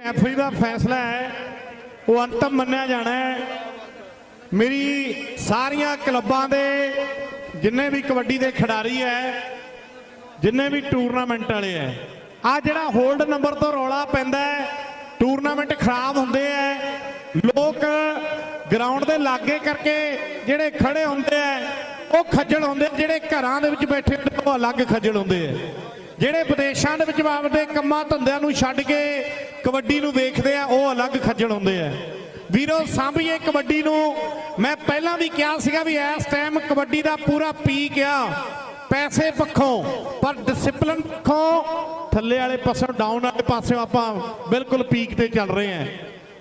ਐਫਆਈ ਦਾ ਫੈਸਲਾ ਹੈ, ਉਹ ਅੰਤਮ ਮੰਨਿਆ ਜਾਣਾ ਹੈ। ਮੇਰੀ ਸਾਰੀਆਂ ਕਲੱਬਾਂ ਦੇ ਜਿੰਨੇ ਵੀ ਕਬੱਡੀ ਦੇ ਖਿਡਾਰੀ ਹੈ, ਜਿੰਨੇ ਵੀ ਟੂਰਨਾਮੈਂਟ ਵਾਲੇ ਹੈ ਆ ਜਿਹੜਾ ਹੋਲਡ ਨੰਬਰ ਤੋਂ ਰੌਲਾ ਪੈਂਦਾ ਹੈ, ਟੂਰਨਾਮੈਂਟ ਖਰਾਬ ਹੁੰਦੇ ਹੈ, ਲੋਕ ਗਰਾਊਂਡ ਦੇ ਲਾਗੇ ਕਰਕੇ ਜਿਹੜੇ ਖੜੇ ਹੁੰਦੇ ਹੈ, ਉਹ ਖੱਜਲ ਹੁੰਦੇ ਜਿਹੜੇ ਘਰਾਂ ਦੇ ਵਿੱਚ ਬੈਠੇ ਉਹ ਅਲੱਗ ਖੱਜਲ ਹੁੰਦੇ ਆ ਜਿਹੜੇ ਵਿਦੇਸ਼ਾਂ ਦੇ ਵਿੱਚ ਆਪਦੇ ਕੰਮਾਂ ਧੰਦਿਆਂ ਨੂੰ ਛੱਡ ਕੇ ਕਬੱਡੀ ਨੂੰ ਵੇਖਦੇ ਆ, ਉਹ ਅਲੱਗ ਖੱਜਲ ਹੁੰਦੇ ਆ। ਵੀਰੋ, ਸਾਂਭੀਏ ਕਬੱਡੀ ਨੂੰ। ਮੈਂ ਪਹਿਲਾਂ ਵੀ ਕਿਹਾ ਸੀਗਾ ਵੀ ਇਸ ਟਾਈਮ ਕਬੱਡੀ ਦਾ ਪੂਰਾ ਪੀਕ ਆ। ਪੈਸੇ ਪੱਖੋਂ, ਪਰ ਡਿਸਪਲਿਨ ਪੱਖੋਂ ਥੱਲੇ ਵਾਲੇ ਪਾਸੋਂ ਡਾਊਨ ਵਾਲੇ ਪਾਸੇ ਆਪਾਂ ਬਿਲਕੁਲ ਪੀਕ ਤੇ ਚੱਲ ਰਹੇ ਹਾਂ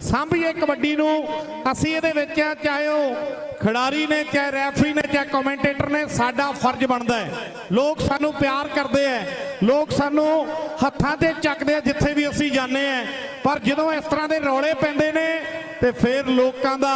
ਸਾਂਭੀਏ ਕਬੱਡੀ ਨੂੰ। ਅਸੀਂ ਇਹਦੇ ਵਿੱਚ ਆ, ਚਾਹੇ ਉਹ ਖਿਡਾਰੀ ਨੇ, ਚਾਹੇ ਰੈਫਰੀ ਨੇ, ਚਾਹੇ ਕਮੈਂਟੇਟਰ ਨੇ, ਸਾਡਾ ਫਰਜ਼ ਬਣਦਾ ਹੈ। ਲੋਕ ਸਾਨੂੰ ਪਿਆਰ ਕਰਦੇ ਆ ਲੋਕ ਸਾਨੂੰ ਹੱਥਾਂ ਤੇ ਚੱਕਦੇ ਆ ਜਿੱਥੇ ਵੀ ਅਸੀਂ ਜਾਂਦੇ ਆ ਪਰ ਜਦੋਂ ਇਸ ਤਰ੍ਹਾਂ ਦੇ ਰੌਲੇ ਪੈਂਦੇ ਨੇ, ਤੇ ਫਿਰ ਲੋਕਾਂ ਦਾ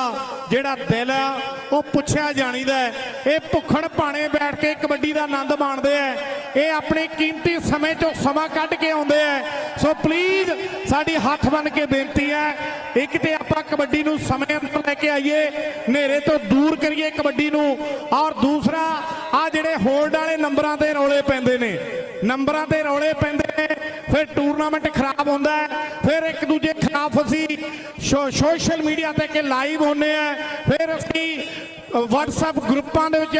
ਜਿਹੜਾ ਦਿਲ ਆ, ਉਹ ਪੁੱਛਿਆ ਜਾਣੀਦਾ ਇਹ ਭੁੱਖਣ ਭਾਣੇ ਬੈਠ ਕੇ ਕਬੱਡੀ ਦਾ ਆਨੰਦ ਮਾਣਦੇ ਆ ਇਹ ਆਪਣੇ ਕੀਮਤੀ ਸਮੇਂ ਚੋਂ ਸਮਾਂ ਕੱਢ ਕੇ ਆਉਂਦੇ ਆ। ਸੋ ਪਲੀਜ਼ ਸਾਡੀ ਹੱਥ ਬੰਨ ਕੇ ਬੇਨਤੀ ਹੈ, ਇੱਕ ਤੇ ਆਪਾਂ ਕਬੱਡੀ ਨੂੰ ਸਮੇਂ ਅੰਦਰ ਲੈ ਕੇ ਆਈਏ, ਹਨੇਰੇ ਤੋਂ ਦੂਰ ਕਰੀਏ ਕਬੱਡੀ ਨੂੰ, ਔਰ ਦੂਸਰਾ, ਆ ਜਿਹੜੇ ਹੋਲਡ ਵਾਲੇ ਨੰਬਰਾਂ ਤੇ ਰੌਲੇ ਪੈਂਦੇ ਨੇ। ਨੰਬਰਾਂ ਤੇ ਰੌਲੇ ਪੈਂਦੇ ਨੇ, ਫਿਰ ਟੂਰਨਾਮੈਂਟ ਖਰਾਬ ਹੁੰਦਾ ਹੈ, ਫਿਰ ਇੱਕ ਦੂਜੇ ਖਿਲਾਫ ਅਸੀਂ ਸੋਸ਼ਲ ਮੀਡੀਆ ਤੇ ਕਿ ਲਾਈਵ ਹੁੰਨੇ ਆ। ਫਿਰ ਅਸੀਂ WhatsApp ਗਰੁੱਪਾਂ ਦੇ ਵਿੱਚ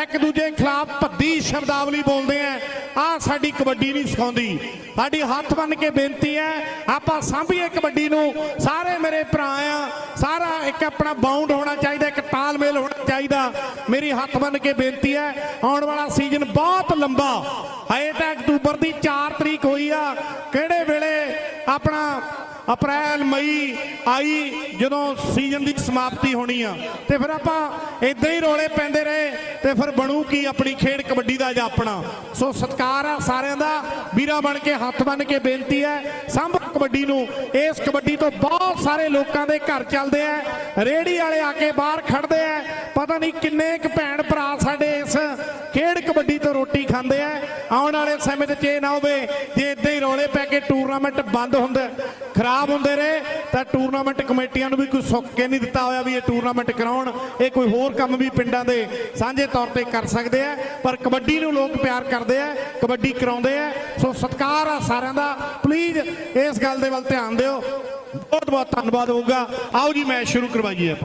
ਇੱਕ ਦੂਜੇ ਖਿਲਾਫ ਭੱਦੀ ਸ਼ਬਦਾਵਲੀ ਬੋਲਦੇ ਆ। ਆ ਸਾਡੀ ਕਬੱਡੀ ਨਹੀਂ ਸਿਖਾਉਂਦੀ। ਸਾਡੀ ਹੱਥ ਬੰਨ ਕੇ ਬੇਨਤੀ ਹੈ, ਆਪਾਂ ਸਾਂਭੀਏ ਕਬੱਡੀ ਨੂੰ। ਸਾਰੇ ਮੇਰੇ ਭਰਾ ਆ, ਸਾਰਾ ਇੱਕ ਆਪਣਾ ਬਾਉਂਡ ਹੋਣਾ ਚਾਹੀਦਾ, ਇੱਕ ਤਾਲਮੇਲ ਹੋਣਾ ਚਾਹੀਦਾ। ਮੇਰੀ ਹੱਥ ਬੰਨ ਕੇ ਬੇਨਤੀ ਹੈ, ਆਉਣ ਵਾਲਾ ਸੀਜ਼ਨ ਬਹੁਤ ਲੰਬਾ। ਹਜੇ ਤਾਂ ਅਕਤੂਬਰ ਦੀ 4 ਤਰੀਕ ਹੋਈ ਆ। ਕਿਹੜੇ ਵੇਲੇ ਆਪਣਾ ਅਪ੍ਰੈਲ, ਮਈ ਆਈ ਜਦੋਂ ਸੀਜ਼ਨ ਦੀ ਸਮਾਪਤੀ ਹੋਣੀ ਆ। ਤੇ ਫਿਰ ਆਪਾਂ ਇਦਾਂ ਹੀ ਰੋਲੇ ਪੈਂਦੇ ਰਹੇ ਤੇ ਫਿਰ ਬਣੂ ਕੀ ਆਪਣੀ ਖੇਡ ਕਬੱਡੀ ਦਾ ਜਾਂ ਆਪਣਾ। ਸੋ ਸਤਿਕਾਰ ਆ ਸਾਰਿਆਂ ਦਾ। ਵੀਰਾ ਬਣ ਕੇ, ਹੱਥ ਬੰਨ ਕੇ ਬੇਨਤੀ ਹੈ, ਸੰਭ ਕਬੱਡੀ ਨੂੰ। ਇਸ ਕਬੱਡੀ ਤੋਂ ਬਹੁਤ ਸਾਰੇ ਲੋਕਾਂ ਦੇ ਘਰ ਚੱਲਦੇ ਆ। ਰੇੜੀ ਵਾਲੇ ਆ ਕੇ ਬਾਹਰ ਖੜਦੇ ਆ। ਪਤਾ ਨਹੀਂ ਕਿੰਨੇ ਕੁ ਭੈਣ ਭਰਾ ਸਾਡੇ ਇਸ ਖੇਡ ਕਬੱਡੀ ਤੋਂ ਰੋਟੀ ਖਾਂਦੇ ਆ। ਆਉਣ ਵਾਲੇ ਸਮੇਂ 'ਚ ਇਹ ਨਾ ਹੋਵੇ ਜੇ ਇਦਾਂ ਹੀ ਰੌਲੇ ਪੈ ਕੇ ਟੂਰਨਾਮੈਂਟ ਬੰਦ ਹੁੰਦੇ, ਖਰਾਬ ਹੁੰਦੇ ਰਹੇ, ਤਾਂ ਟੂਰਨਾਮੈਂਟ ਕਮੇਟੀਆਂ ਨੂੰ ਵੀ ਕੋਈ ਸੁੱਕ ਕੇ ਨਹੀਂ ਦਿੱਤਾ ਹੋਇਆ ਵੀ ਇਹ ਟੂਰਨਾਮੈਂਟ ਕਰਾਉਣ। ਇਹ ਕੋਈ ਹੋਰ ਕੰਮ ਵੀ ਪਿੰਡਾਂ ਦੇ ਸਾਂਝੇ ਤੌਰ ਤੇ ਕਰ ਸਕਦੇ ਆ, ਪਰ ਕਬੱਡੀ ਨੂੰ ਲੋਕ ਪਿਆਰ ਕਰਦੇ ਆ, ਕਬੱਡੀ ਕਰਾਉਂਦੇ ਆ। ਸੋ ਸਤਿਕਾਰ ਆ ਸਾਰਿਆਂ ਦਾ। ਪਲੀਜ਼ ਇਸ ਗੱਲ ਦੇ ਵੱਲ ਧਿਆਨ ਦਿਓ। ਬਹੁਤ ਬਹੁਤ ਧੰਨਵਾਦ ਹੋਊਗਾ। ਆਓ ਜੀ, ਮੈਚ ਸ਼ੁਰੂ ਕਰਵਾਈਏ ਆਪਾਂ।